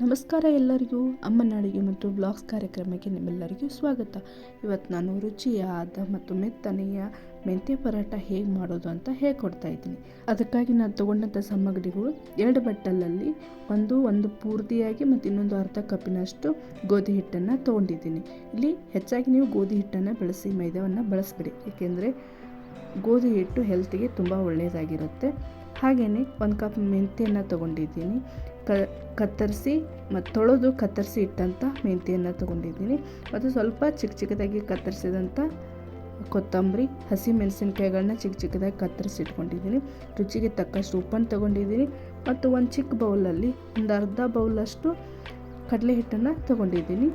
ನಮಸ್ಕಾರ ಎಲ್ಲರಿಗೂ ಅಮ್ಮನ ಅಡುಗೆ ಮತ್ತು ಬ್ಲಾಗ್ಸ್ ಕಾರ್ಯಕ್ರಮಕ್ಕೆ ನಿಮ್ಮೆಲ್ಲರಿಗೂ ಸ್ವಾಗತ. ಇವತ್ತು ನಾನು ರುಚಿಯಾದ ಮತ್ತು ಮೆತ್ತನೆಯ ಮೆಂತ್ಯ ಪರಾಟ ಹೇಗೆ ಮಾಡೋದು ಅಂತ ಹೇಳ್ಕೊಡ್ತಾ ಇದ್ದೀನಿ. ಅದಕ್ಕಾಗಿ ನಾನು ತೊಗೊಂಡಂಥ ಸಾಮಗ್ರಿಗಳು ಎರಡು ಬಟ್ಟಲಲ್ಲಿ ಒಂದು ಒಂದು ಪೂರ್ತಿಯಾಗಿ ಮತ್ತು ಇನ್ನೊಂದು ಅರ್ಧ ಕಪ್ಪಿನಷ್ಟು ಗೋಧಿ ಹಿಟ್ಟನ್ನು ತೊಗೊಂಡಿದ್ದೀನಿ. ಇಲ್ಲಿ ಹೆಚ್ಚಾಗಿ ನೀವು ಗೋಧಿ ಹಿಟ್ಟನ್ನು ಬಳಸಿ ಮೈದಾವನ್ನು ಬಳಸಬೇಡಿ. ಏಕೆಂದರೆ ಗೋಧಿ ಹಿಟ್ಟು ಹೆಲ್ತಿಗೆ ತುಂಬ ಒಳ್ಳೆಯದಾಗಿರುತ್ತೆ. ಹಾಗೆಯೇ ಒಂದು ಕಪ್ ಮೆಂತ್ಯನ ತೊಗೊಂಡಿದ್ದೀನಿ. ಕ ಕತ್ತರಿಸಿ ಮತ್ತು ತೊಳೆದು ಕತ್ತರಿಸಿ ಇಟ್ಟಂಥ ಮೆಂತಿಯನ್ನು ತೊಗೊಂಡಿದ್ದೀನಿ. ಮತ್ತು ಸ್ವಲ್ಪ ಚಿಕ್ಕ ಚಿಕ್ಕದಾಗಿ ಕತ್ತರಿಸಿದಂಥ ಕೊತ್ತಂಬರಿ ಹಸಿ ಮೆಣಸಿನ್ಕಾಯಿಗಳನ್ನ ಚಿಕ್ಕ ಚಿಕ್ಕದಾಗಿ ಕತ್ತರಿಸಿ ಇಟ್ಕೊಂಡಿದ್ದೀನಿ. ರುಚಿಗೆ ತಕ್ಕಷ್ಟು ಉಪ್ಪನ್ನು ತೊಗೊಂಡಿದ್ದೀನಿ. ಮತ್ತು ಒಂದು ಚಿಕ್ಕ ಬೌಲಲ್ಲಿ ಒಂದು ಅರ್ಧ ಬೌಲಷ್ಟು ಕಡಲೆ ಹಿಟ್ಟನ್ನು ತೊಗೊಂಡಿದ್ದೀನಿ.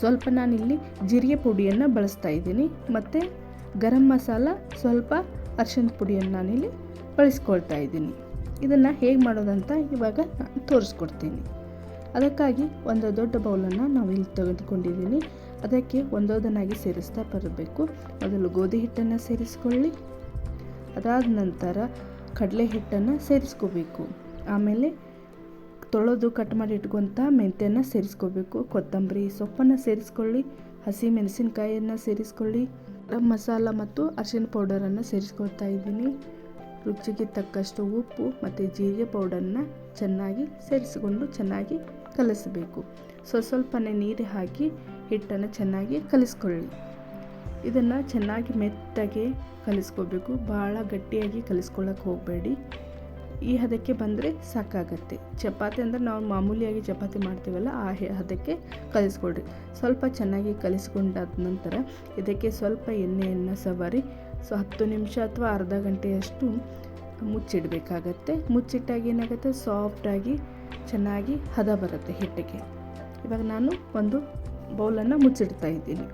ಸ್ವಲ್ಪ ನಾನಿಲ್ಲಿ ಜೀರಿಗೆ ಪುಡಿಯನ್ನು ಬಳಸ್ತಾ ಇದ್ದೀನಿ. ಮತ್ತು ಗರಂ ಮಸಾಲ, ಸ್ವಲ್ಪ ಅರ್ಶಿನ ಪುಡಿಯನ್ನು ನಾನಿಲ್ಲಿ ಬಳಸ್ಕೊಳ್ತಾ ಇದ್ದೀನಿ. ಇದನ್ನು ಹೇಗೆ ಮಾಡೋದಂತ ಇವಾಗ ತೋರಿಸ್ಕೊಡ್ತೀನಿ. ಅದಕ್ಕಾಗಿ ಒಂದು ದೊಡ್ಡ ಬೌಲನ್ನು ನಾವು ಇಲ್ಲಿ ತೆಗೆದುಕೊಂಡಿದ್ದೀನಿ. ಅದಕ್ಕೆ ಒಂದೊಂದನ್ನಾಗಿ ಸೇರಿಸ್ತಾ ಬರಬೇಕು. ಮೊದಲು ಗೋಧಿ ಹಿಟ್ಟನ್ನು ಸೇರಿಸ್ಕೊಳ್ಳಿ. ಅದಾದ ನಂತರ ಕಡಲೆ ಹಿಟ್ಟನ್ನು ಸೇರಿಸ್ಕೋಬೇಕು. ಆಮೇಲೆ ತೊಳೆದು ಕಟ್ ಮಾಡಿ ಇಟ್ಕೊಂತ ಮೆಂತ್ಯನ್ನು ಸೇರಿಸ್ಕೋಬೇಕು. ಕೊತ್ತಂಬರಿ ಸೊಪ್ಪನ್ನು ಸೇರಿಸ್ಕೊಳ್ಳಿ. ಹಸಿ ಮೆಣಸಿನ್ಕಾಯಿಯನ್ನು ಸೇರಿಸ್ಕೊಳ್ಳಿ. ಮಸಾಲ ಮತ್ತು ಅರಿಶಿನ ಪೌಡರನ್ನು ಸೇರಿಸ್ಕೊಳ್ತಾ ಇದ್ದೀನಿ. ರುಚಿಗೆ ತಕ್ಕಷ್ಟು ಉಪ್ಪು ಮತ್ತು ಜೀರಿಗೆ ಪೌಡರನ್ನ ಚೆನ್ನಾಗಿ ಸೇರಿಸಿಕೊಂಡು ಚೆನ್ನಾಗಿ ಕಲಿಸಬೇಕು. ಸ್ವಲ್ಪ ಸ್ವಲ್ಪನೇ ನೀರು ಹಾಕಿ ಹಿಟ್ಟನ್ನು ಚೆನ್ನಾಗಿ ಕಲಿಸ್ಕೊಳ್ಳಿ. ಇದನ್ನು ಚೆನ್ನಾಗಿ ಮೆತ್ತಗೆ ಕಲಿಸ್ಕೋಬೇಕು. ಭಾಳ ಗಟ್ಟಿಯಾಗಿ ಕಲಿಸ್ಕೊಳ್ಳೋಕೆ ಹೋಗಬೇಡಿ. ಈ ಹದಕ್ಕೆ ಬಂದರೆ ಸಾಕಾಗತ್ತೆ. ಚಪಾತಿ ಅಂದರೆ ನಾವು ಮಾಮೂಲಿಯಾಗಿ ಚಪಾತಿ ಮಾಡ್ತೀವಲ್ಲ, ಆ ಹದಕ್ಕೆ ಕಲಿಸ್ಕೊಳ್ರಿ. ಸ್ವಲ್ಪ ಚೆನ್ನಾಗಿ ಕಲಿಸ್ಕೊಂಡಾದ ನಂತರ ಇದಕ್ಕೆ ಸ್ವಲ್ಪ ಎಣ್ಣೆಯನ್ನು ಸವರಿ ಸೊ ಹತ್ತು ನಿಮಿಷ ಅಥವಾ ಅರ್ಧ ಗಂಟೆಯಷ್ಟು ಮುಚ್ಚಿಡಬೇಕಾಗತ್ತೆ. ಮುಚ್ಚಿಟ್ಟಾಗ ಏನಾಗುತ್ತೆ? ಸಾಫ್ಟಾಗಿ, ಚೆನ್ನಾಗಿ ಹದ ಬರುತ್ತೆ ಹಿಟ್ಟಿಗೆ. ಇವಾಗ ನಾನು ಒಂದು ಬೌಲನ್ನು ಮುಚ್ಚಿಡ್ತಾ ಇದ್ದೀನಿ.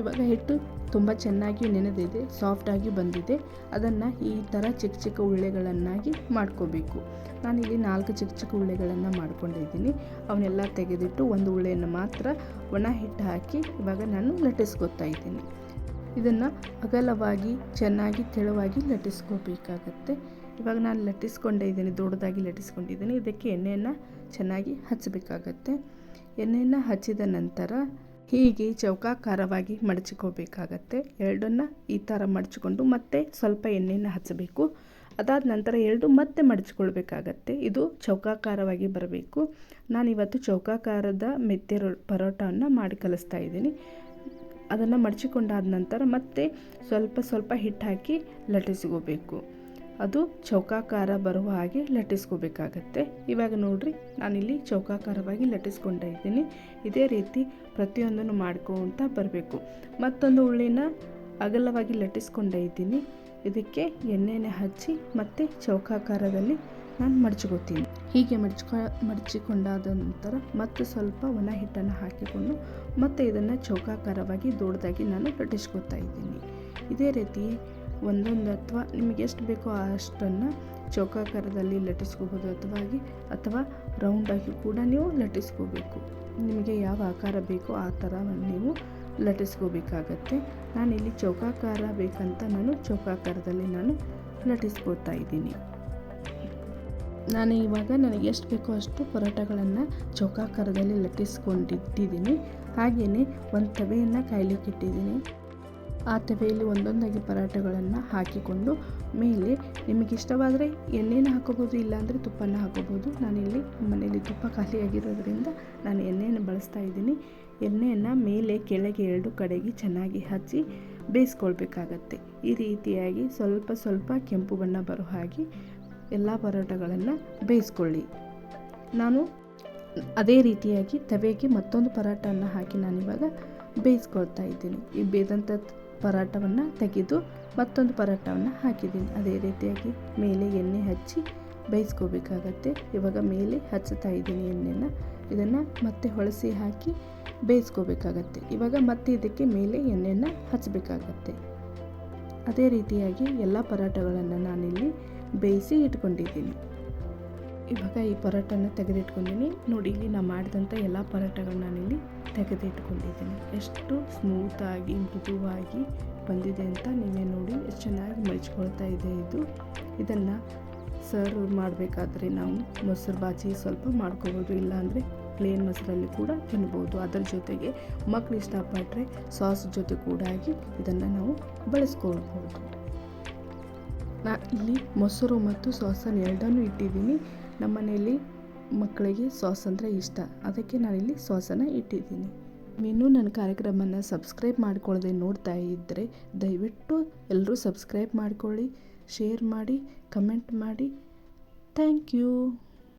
ಇವಾಗ ಹಿಟ್ಟು ತುಂಬ ಚೆನ್ನಾಗಿ ನೆನೆದಿದೆ, ಸಾಫ್ಟಾಗಿ ಬಂದಿದೆ. ಅದನ್ನು ಈ ಥರ ಚಿಕ್ಕ ಚಿಕ್ಕ ಉಳ್ಳೆಗಳನ್ನಾಗಿ ಮಾಡ್ಕೋಬೇಕು. ನಾನಿಲ್ಲಿ ನಾಲ್ಕು ಚಿಕ್ಕ ಚಿಕ್ಕ ಉಳ್ಳೆಗಳನ್ನು ಮಾಡ್ಕೊಂಡಿದ್ದೀನಿ. ಅವನ್ನೆಲ್ಲ ತೆಗೆದಿಟ್ಟು ಒಂದು ಉಳ್ಳೆಯನ್ನು ಮಾತ್ರ ಒಣ ಹಿಟ್ಟು ಹಾಕಿ ಇವಾಗ ನಾನು ಲಟ್ಟಿಸ್ಕೊತಾ ಇದ್ದೀನಿ. ಇದನ್ನು ಅಗಲವಾಗಿ, ಚೆನ್ನಾಗಿ, ತೆಳುವಾಗಿ ಲಟ್ಟಿಸ್ಕೋಬೇಕಾಗತ್ತೆ. ಇವಾಗ ನಾನು ಲಟ್ಟಿಸ್ಕೊಂಡೇ ಇದ್ದೀನಿ, ದೊಡ್ಡದಾಗಿ ಲಟ್ಟಿಸ್ಕೊಂಡಿದ್ದೀನಿ. ಇದಕ್ಕೆ ಎಣ್ಣೆಯನ್ನು ಚೆನ್ನಾಗಿ ಹಚ್ಚಬೇಕಾಗತ್ತೆ ಎಣ್ಣೆಯನ್ನು ಹಚ್ಚಿದ ನಂತರ ಹೀಗೆ ಚೌಕಾಕಾರವಾಗಿ ಮಡಚಿಕೋಬೇಕಾಗತ್ತೆ. ಎರಡನ್ನು ಈ ಥರ ಮಡಚಿಕೊಂಡು ಮತ್ತೆ ಸ್ವಲ್ಪ ಎಣ್ಣೆಯನ್ನು ಹಚ್ಚಬೇಕು ಅದಾದ ನಂತರ ಎರಡು ಮತ್ತೆ ಮಡಚಿಕೊಳ್ಬೇಕಾಗತ್ತೆ. ಇದು ಚೌಕಾಕಾರವಾಗಿ ಬರಬೇಕು. ನಾನಿವತ್ತು ಚೌಕಾಕಾರದ ಮೆತ್ತೆ ರೊ, ಪರೋಟವನ್ನು ಮಾಡಿ ಕಲಿಸ್ತಾ ಇದ್ದೀನಿ. ಅದನ್ನು ಮಡಚಿಕೊಂಡಾದ ನಂತರ ಮತ್ತೆ ಸ್ವಲ್ಪ ಸ್ವಲ್ಪ ಹಿಟ್ಟು ಹಾಕಿ ಲಟ್ಟಿಸ್ಕೋಬೇಕು. ಅದು ಚೌಕಾಕಾರ ಬರುವ ಹಾಗೆ ಲಟ್ಟಿಸ್ಕೋಬೇಕಾಗತ್ತೆ. ಇವಾಗ ನೋಡ್ರಿ, ನಾನಿಲ್ಲಿ ಚೌಕಾಕಾರವಾಗಿ ಲಟ್ಟಿಸ್ಕೊಂಡ ಇದ್ದೀನಿ. ಇದೇ ರೀತಿ ಪ್ರತಿಯೊಂದನ್ನು ಮಾಡ್ಕೊತ ಬರಬೇಕು. ಮತ್ತೊಂದು ಉಳ್ಳಿನ ಅಗಲವಾಗಿ ಲಟ್ಟಿಸ್ಕೊಂಡೇ ಇದ್ದೀನಿ. ಇದಕ್ಕೆ ಎಣ್ಣೆನೆ ಹಚ್ಚಿ ಮತ್ತೆ ಚೌಕಾಕಾರದಲ್ಲಿ ನಾನು ಮಡಚ್ಕೋತೀನಿ. ಹೀಗೆ ಮಡಚ್ಕೊ, ಮಡಚಿಕೊಂಡಾದ ನಂತರ ಮತ್ತೆ ಸ್ವಲ್ಪ ಒಣ ಹಿಟ್ಟನ್ನು ಹಾಕಿಕೊಂಡು ಮತ್ತೆ ಇದನ್ನು ಚೌಕಾಕಾರವಾಗಿ ದೊಡ್ಡದಾಗಿ ನಾನು ಲಟ್ಟಿಸ್ಕೊತಾ ಇದ್ದೀನಿ. ಇದೇ ರೀತಿ ಒಂದೊಂದು ಅಥವಾ ನಿಮಗೆ ಎಷ್ಟು ಬೇಕೋ ಅಷ್ಟನ್ನು ಚೌಕಾಕಾರದಲ್ಲಿ ಲಟ್ಟಿಸ್ಕೋಬೋದು ಅಥವಾ ಅಥವಾ ರೌಂಡಾಗಿ ಕೂಡ ನೀವು ಲಟ್ಟಿಸ್ಕೋಬೇಕು. ನಿಮಗೆ ಯಾವ ಆಕಾರ ಬೇಕೋ ಆ ಥರ ನೀವು ಲಟ್ಟಿಸ್ಕೋಬೇಕಾಗತ್ತೆ. ನಾನಿಲ್ಲಿ ಚೌಕಾಕಾರ ಬೇಕಂತ ನಾನು ಚೌಕಾಕಾರದಲ್ಲಿ ನಾನು ಲಟ್ಟಿಸ್ಕೋತಾ ಇದ್ದೀನಿ. ನಾನು ಇವಾಗ ನನಗೆ ಎಷ್ಟು ಬೇಕೋ ಅಷ್ಟು ಪರೋಟಗಳನ್ನು ಚೌಕಾಕಾರದಲ್ಲಿ ಲಟ್ಟಿಸ್ಕೊಂಡಿಟ್ಟಿದ್ದೀನಿ. ಹಾಗೆಯೇ ಒಂದು ತವೆಯನ್ನು ಕಾಯಲಿಕ್ಕೆ ಇಟ್ಟಿದ್ದೀನಿ. ಆ ತವೆಯಲ್ಲಿ ಒಂದೊಂದಾಗಿ ಪರೋಟಗಳನ್ನು ಹಾಕಿಕೊಂಡು ಮೇಲೆ ನಿಮಗಿಷ್ಟವಾದರೆ ಎಣ್ಣೆನ ಹಾಕೋಬೋದು, ಇಲ್ಲಾಂದರೆ ತುಪ್ಪನ ಹಾಕೋಬೋದು. ನಾನಿಲ್ಲಿ ಮನೆಯಲ್ಲಿ ತುಪ್ಪ ಖಾಲಿಯಾಗಿರೋದ್ರಿಂದ ನಾನು ಎಣ್ಣೆಯನ್ನು ಬಳಸ್ತಾ ಇದ್ದೀನಿ. ಎಣ್ಣೆಯನ್ನು ಮೇಲೆ ಕೆಳಗೆ ಎರಡು ಕಡೆಗೆ ಚೆನ್ನಾಗಿ ಹಚ್ಚಿ ಬೇಯಿಸ್ಕೊಳ್ಬೇಕಾಗತ್ತೆ. ಈ ರೀತಿಯಾಗಿ ಸ್ವಲ್ಪ ಸ್ವಲ್ಪ ಕೆಂಪು ಬಣ್ಣ ಬರೋ ಹಾಗೆ ಎಲ್ಲ ಪರೋಟಗಳನ್ನು ಬೇಯಿಸ್ಕೊಳ್ಳಿ. ನಾನು ಅದೇ ರೀತಿಯಾಗಿ ತವೆಗೆ ಮತ್ತೊಂದು ಪರೋಟವನ್ನು ಹಾಕಿ ನಾನಿವಾಗ ಬೇಯಿಸ್ಕೊಳ್ತಾ ಇದ್ದೀನಿ. ಈ ಬೇದಂಥ ಪರೋಟವನ್ನು ತೆಗೆದು ಮತ್ತೊಂದು ಪರೋಟವನ್ನು ಹಾಕಿದ್ದೀನಿ. ಅದೇ ರೀತಿಯಾಗಿ ಮೇಲೆ ಎಣ್ಣೆ ಹಚ್ಚಿ ಬೇಯಿಸ್ಕೋಬೇಕಾಗತ್ತೆ. ಇವಾಗ ಮೇಲೆ ಹಚ್ಚುತ್ತಾ ಇದ್ದೀನಿ ಎಣ್ಣೆನ. ಇದನ್ನು ಮತ್ತೆ ಹೊಳಸಿ ಹಾಕಿ ಬೇಯಿಸ್ಕೋಬೇಕಾಗತ್ತೆ. ಇವಾಗ ಮತ್ತೆ ಇದಕ್ಕೆ ಮೇಲೆ ಎಣ್ಣೆನ ಹಚ್ಚಬೇಕಾಗತ್ತೆ. ಅದೇ ರೀತಿಯಾಗಿ ಎಲ್ಲ ಪರಾಟಗಳನ್ನು ನಾನಿಲ್ಲಿ ಬೇಯಿಸಿ ಇಟ್ಕೊಂಡಿದ್ದೀನಿ. ಇವಾಗ ಈ ಪರೋಟನ ತೆಗೆದಿಟ್ಕೊಂಡಿದ್ದೀನಿ. ನೋಡಿ, ಇಲ್ಲಿ ನಾನು ಮಾಡಿದಂಥ ಎಲ್ಲ ಪರೋಟಗಳನ್ನ ನಾನಿಲ್ಲಿ ತೆಗೆದಿಟ್ಕೊಂಡಿದ್ದೀನಿ. ಎಷ್ಟು ಸ್ಮೂತಾಗಿ ಮೃದುವಾಗಿ ಬಂದಿದೆ ಅಂತ ನೀವೇ ನೋಡಿ, ಎಷ್ಟು ಚೆನ್ನಾಗಿ ಮಡಚ್ಕೊಳ್ತಾ ಇದೆ ಇದು. ಇದನ್ನು ಸರ್ವ್ ಮಾಡಬೇಕಾದ್ರೆ ನಾವು ಮೊಸರು ಬಾಚಿ ಸ್ವಲ್ಪ ಮಾಡ್ಕೋಬೋದು, ಇಲ್ಲಾಂದರೆ ಪ್ಲೇನ್ ಮೊಸರಲ್ಲಿ ಕೂಡ ತಿನ್ಬೋದು. ಅದರ ಜೊತೆಗೆ ಮಕ್ಕಳು ಇಷ್ಟಪಟ್ಟರೆ ಸಾಸ್ ಜೊತೆ ಕೂಡ ಆಗಿ ಇದನ್ನು ನಾವು ಬಳಸ್ಕೊಳ್ಬೋದು. ನಾ ಇಲ್ಲಿ ಮೊಸರು ಮತ್ತು ಸಾಸನ್ನು ಎರಡನ್ನೂ ಇಟ್ಟಿದ್ದೀನಿ. ನಮ್ಮನೆಯಲ್ಲಿ ಮಕ್ಕಳಿಗೆ ಸಾಸ್ ಅಂದರೆ ಇಷ್ಟ. ಅದಕ್ಕೆ ನಾನಿಲ್ಲಿ ಸಾಸನ್ನು ಇಟ್ಟಿದ್ದೀನಿ. ನೀನು ನನ್ನ ಕಾರ್ಯಕ್ರಮನ ಸಬ್ಸ್ಕ್ರೈಬ್ ಮಾಡ್ಕೊಳ್ಳದೆ ನೋಡ್ತಾ ಇದ್ದರೆ ದಯವಿಟ್ಟು ಎಲ್ಲರೂ ಸಬ್ಸ್ಕ್ರೈಬ್ ಮಾಡ್ಕೊಳ್ಳಿ, ಶೇರ್ ಮಾಡಿ, ಕಮೆಂಟ್ ಮಾಡಿ. Thank you.